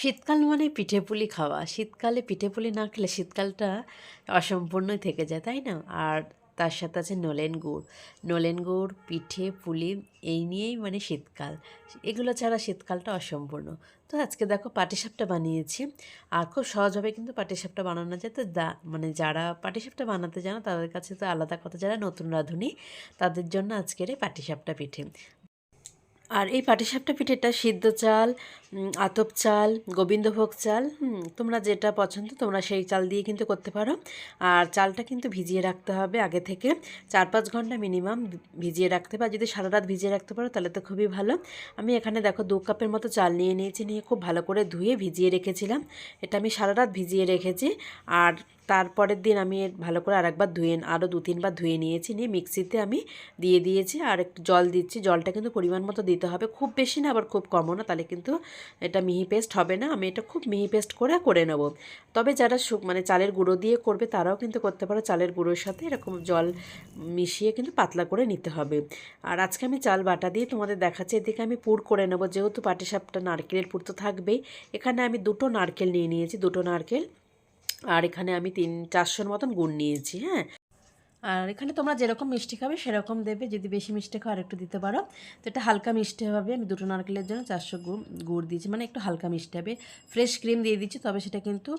শীতকাল মানে পিঠে পুলি খাওয়া। শীতকালে পিঠে পুলি না খেলে শীতকালটা অসম্পূর্ণই থেকে যায়, তাই না? আর তার সাথে আছে নলেন গুড়। নলেন গুড়, পিঠে পুলি, এই নিয়েই মানে শীতকাল। এগুলো ছাড়া শীতকালটা অসম্পূর্ণ। তো আজকে দেখো পাটিসাপটা বানিয়েছি। আর খুব সহজভাবে কিন্তু পাটিসাপটা বানানো যায়। তো মানে যারা পাটিসাপটা বানাতে জানো, তাদের কাছে তো আলাদা কথা। যারা নতুন রাঁধুনি, তাদের জন্য আজকের এই পাটিসাপটা পিঠে। আর এই পাটিসাপটা পিঠেটা সিদ্ধ চাল আতপ চাল, গোবিন্দভোগ চাল তোমরা যেটা পছন্দ তোমরা সেই চাল দিয়ে কিন্তু করতে পারো। আর চালটা কিন্তু ভিজিয়ে রাখতে হবে আগে থেকে। চার পাঁচ ঘণ্টা মিনিমাম ভিজিয়ে রাখতে পারো যদি সারা রাত ভিজিয়ে রাখতে পারো তাহলে তো খুবই ভালো। আমি এখানে দেখো দু কাপের মতো চাল নিয়ে নিয়েছি, নিয়ে খুব ভালো করে ধুয়ে ভিজিয়ে রেখেছিলাম। এটা আমি সারা রাত ভিজিয়ে রেখেছি। আর তারপরের দিন আমি ভালো করে আরেকবার ধুয়ে আরও দু তিনবার ধুয়ে নিয়েছি, নিয়ে মিক্সিতে আমি দিয়ে দিয়েছি। আর একটু জল দিচ্ছি। জলটা কিন্তু পরিমাণ মতো দিতে হবে। খুব বেশি না, আবার খুব কমও না, তাহলে কিন্তু এটা মিহি পেস্ট হবে না, আমি এটা খুব মিহি পেস্ট করে করে নেব। তবে যারা মানে চালের গুঁড়ো দিয়ে করবে তারাও কিন্তু করতে পারো, চালের গুঁড়োর সাথে এরকম জল মিশিয়ে কিন্তু পাতলা করে নিতে হবে। আর আজকে আমি চাল বাটা দিয়ে তোমাদের দেখাচ্ছি, এদিকে আমি পুর করে নেব, যেহেতু পাটিসাপটা নারকেলের পুর তো থাকবেই। এখানে আমি দুটো নারকেল নিয়ে নিয়েছি, দুটো নারকেল, আর এখানে আমি তিন চারশোর মতন গুড় নিয়েছি হ্যাঁ। আর এখানে তোমরা যেরকম মিষ্টি খাবে, সেরকম দেবে। যদি বেশি মিষ্টি খাও আর একটু দিতে পারো। তো এটা হালকা মিষ্টি হবে। আমি দুটো নারকেলের জন্য চারশো গুড় গুড় দিয়েছি। মানে একটু হালকা মিষ্টি হবে। ফ্রেশ ক্রিম দিয়ে দিচ্ছি, তবে সেটা কিন্তু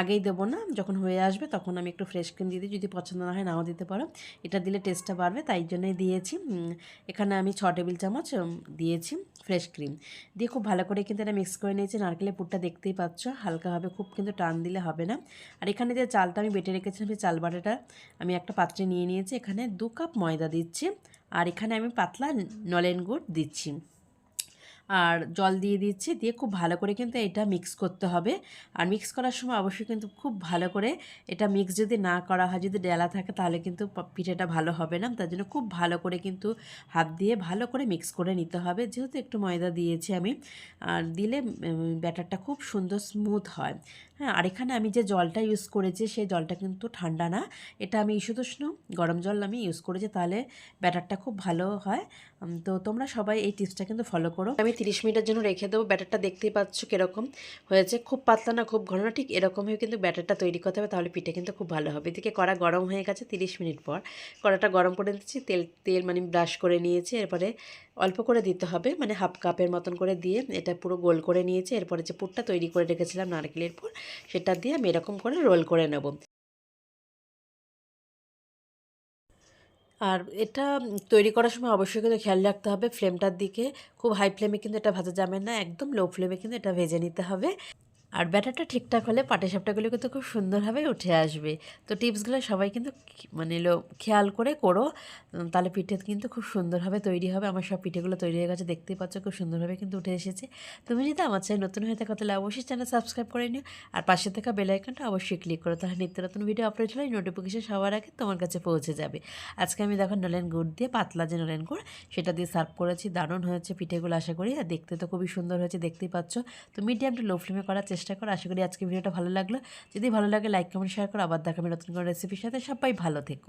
আগেই দেবো না। যখন হয়ে আসবে, তখন আমি একটু ফ্রেশ ক্রিম দিয়ে দিই। যদি পছন্দ না হয়, নাও দিতে পারো। এটা দিলে টেস্টটা বাড়বে, তাই জন্যই দিয়েছি। এখানে আমি ছ টেবিল চামচ দিয়েছি ফ্রেশ ক্রিম। দিয়ে খুব ভালো করে কিন্তু এটা মিক্স করে নিয়েছি। নারকেলের পুরটা দেখতেই পাচ্ছ। হালকাভাবে খুব কিন্তু টান দিলে হবে না। আর এখানে যে চালটা আমি বেটে রেখেছিলাম, সেই চাল বাটাটা আমি একটা পাত্রে নিয়ে নিয়েছি, এখানে দু কাপ ময়দা দিচ্ছি, আর এখানে আমি পাতলা নলেন গুড় দিচ্ছি। আর জল দিয়ে দিচ্ছি, দিয়ে খুব ভালো করে কিন্তু এটা মিক্স করতে হবে। আর মিক্স করার সময় অবশ্যই কিন্তু খুব ভালো করে এটা মিক্স যদি না করা হয়, যদি ডেলা থাকে তাহলে কিন্তু পিঠেটা ভালো হবে না। তার জন্য খুব ভালো করে কিন্তু হাত দিয়ে ভালো করে মিক্স করে নিতে হবে। যেহেতু একটু ময়দা দিয়েছি আমি, আর দিলে ব্যাটারটা খুব সুন্দর স্মুথ হয়। হ্যাঁ আর এখানে আমি যে জলটা ইউজ করেছি সেই জলটা কিন্তু ঠান্ডা না। এটা আমি ঈষদুষ্ণ গরম জল আমি ইউজ করেছি, তাহলে ব্যাটারটা খুব ভালো হয়। তো তোমরা সবাই এই টিপসটা কিন্তু ফলো করো। আমি তিরিশ মিনিটের জন্য রেখে দেবো, ব্যাটারটা দেখতেই পাচ্ছ কীরকম হয়েছে। খুব পাতলা না, খুব ঘন না, ঠিক এরকমই কিন্তু ব্যাটারটা তৈরি করতে হবে, তাহলে পিঠে কিন্তু খুব ভালো হবে। এদিকে কড়া গরম হয়ে গেছে তিরিশ মিনিট পর। কড়াটা গরম করে দিচ্ছি তেল তেল মানে ব্রাশ করে নিয়েছি, এরপরে অল্প করে দিতে হবে মানে হাফ কাপের মতন করে দিয়ে এটা পুরো গোল করে নিয়েছে। এরপরে যে পুরটা তৈরি করে রেখেছিলাম নারকেলের পুর, সেটা দিয়ে আমি এরকম করে রোল করে নেব। আর এটা তৈরি করার সময় অবশ্যই কিন্তু খেয়াল রাখতে হবে, ফ্লেমটার দিকে। খুব হাই ফ্লেমে কিন্তু এটা ভাজা যাবে না, একদম লো ফ্লেমে কিন্তু এটা ভেজে নিতে হবে। আর ব্যাটারটা ঠিকঠাক হলে পাটিসাপটাগুলো কিন্তু খুব সুন্দরভাবে উঠে আসবে। তো টিপসগুলো সবাই কিন্তু মানে খেয়াল করে করো। তাহলে পিঠে কিন্তু খুব সুন্দরভাবে তৈরি হবে। আমার সব পিঠেগুলো তৈরি হয়ে গেছে, দেখতেই পাচ্ছ খুব সুন্দরভাবে কিন্তু উঠে এসেছে। তুমি যদি আমার চ্যানেল নতুন হয়ে থাকো তাহলে অবশ্যই চ্যানেল সাবস্ক্রাইব করে নিও। আর পাশে থাকা বেল আইকনটা অবশ্যই ক্লিক করো, তাহলে নিত্য নতুন ভিডিও আপলোড হলে নোটিফিকেশন সবার আগে তোমার কাছে পৌঁছে যাবে। আজকে আমি দেখো নলেন গুড় দিয়ে, পাতলা যে নলেন গুড়, সেটা দিয়ে সার্ভ করেছি। দারুণ হয়েছে পিঠেগুলো, আশা করি। আর দেখতে তো খুবই সুন্দর হয়েছে, দেখতেই পাচ্ছ। তো মিডিয়ামটা লো ফ্লেমে করার চেষ্টা করো। আশা করি আজকে ভিডিওটা ভালো লাগল। যদি ভালো লাগে লাইক কমেন্ট শেয়ার করো। আবার দেখাবে নতুন কোনো রেসিপির সাথে। সবাই ভালো থেকো।